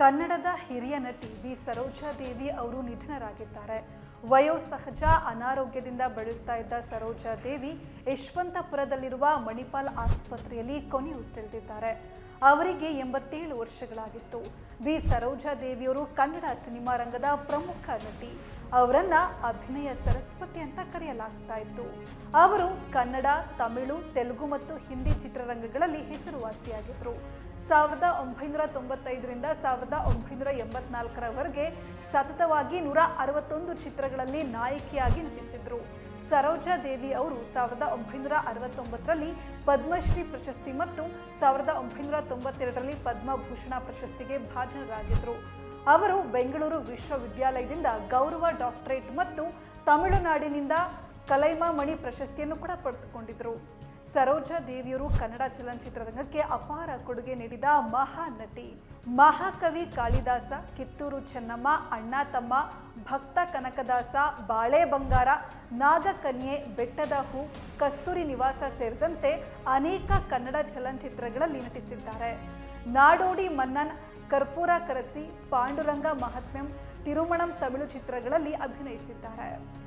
ಕನ್ನಡದ ಹಿರಿಯ ನಟಿ ಬಿ ಸರೋಜಾದೇವಿ ಅವರು ನಿಧನರಾಗಿದ್ದಾರೆ. ವಯೋಸಹಜ ಅನಾರೋಗ್ಯದಿಂದ ಬಳಲ್ತಾ ಇದ್ದ ಸರೋಜಾ ದೇವಿ ಯಶವಂತಪುರದಲ್ಲಿರುವ ಮಣಿಪಾಲ್ ಆಸ್ಪತ್ರೆಯಲ್ಲಿ ಕೊನೆಯುಸಿರೆಳೆದಿದ್ದಾರೆ ಅವರಿಗೆ ಎಂಬತ್ತೇಳು ವರ್ಷಗಳಾಗಿತ್ತು. ಬಿ. ಸರೋಜಾದೇವಿಯವರು ಕನ್ನಡ ಸಿನಿಮಾ ರಂಗದ ಪ್ರಮುಖ ನಟಿ. ಅವರನ್ನ ಅಭಿನಯ ಸರಸ್ವತಿ ಅಂತ ಕರೆಯಲಾಗ್ತಾ ಇತ್ತು. ಅವರು ಕನ್ನಡ, ತಮಿಳು, ತೆಲುಗು ಮತ್ತು ಹಿಂದಿ ಚಿತ್ರರಂಗಗಳಲ್ಲಿ ಹೆಸರುವಾಸಿಯಾಗಿದ್ದರು ಸಾವಿರದ ಒಂಬೈನೂರ ತೊಂಬತ್ತೈದರಿಂದ ಸಾವಿರದ ಒಂಬೈನೂರ ಎಂಬತ್ನಾಲ್ಕರವರೆಗೆ ಸತತವಾಗಿ ನೂರ ಅರವತ್ತೊಂದು ಚಿತ್ರಗಳಲ್ಲಿ ನಾಯಕಿಯಾಗಿ ನಟಿಸಿದ್ರು ಸರೋಜಾ ದೇವಿ ಅವರು ಸಾವಿರದ ಒಂಬೈನೂರ ಅರವತ್ತೊಂಬತ್ತರಲ್ಲಿ ಪದ್ಮಶ್ರೀ ಪ್ರಶಸ್ತಿ ಮತ್ತು ಸಾವಿರದ ಒಂಬೈನೂರ ತೊಂಬತ್ತೆರಡರಲ್ಲಿ ಪದ್ಮಭೂಷಣ ಪ್ರಶಸ್ತಿಗೆ ಭಾಜನರಾಗಿದ್ದರು ಅವರು ಬೆಂಗಳೂರು ವಿಶ್ವವಿದ್ಯಾಲಯದಿಂದ ಗೌರವ ಡಾಕ್ಟರೇಟ್ ಮತ್ತು ತಮಿಳುನಾಡಿನಿಂದ ಕಲೈಮಾಮಣಿ ಪ್ರಶಸ್ತಿಯನ್ನು ಕೂಡ ಪಡೆದುಕೊಂಡಿದ್ದರು ಸರೋಜಾ ದೇವಿಯವರು ಕನ್ನಡ ಚಲನಚಿತ್ರರಂಗಕ್ಕೆ ಅಪಾರ ಕೊಡುಗೆ ನೀಡಿದ ಮಹಾನ್ ನಟಿ ಮಹಾಕವಿ ಕಾಳಿದಾಸ, ಕಿತ್ತೂರು ಚೆನ್ನಮ್ಮ ಅಣ್ಣ ತಮ್ಮ ಭಕ್ತ ಕನಕದಾಸ, ಬಾಳೆ ಬಂಗಾರ ನಾಗಕನ್ಯೆ ಬೆಟ್ಟದ ಹೂ, ಕಸ್ತೂರಿ ನಿವಾಸ ಸೇರಿದಂತೆ ಅನೇಕ ಕನ್ನಡ ಚಲನಚಿತ್ರಗಳಲ್ಲಿ ನಟಿಸಿದ್ದಾರೆ. ನಾಡೋಡಿ ಮನ್ನನ್, ಕರ್ಪೂರ ಕರಸಿ, ಪಾಂಡುರಂಗ ಮಹಾತ್ಮ್ಯಂ, ತಿರುಮಣಂ ತಮಿಳು ಚಿತ್ರಗಳಲ್ಲಿ ಅಭಿನಯಿಸಿದ್ದಾರೆ.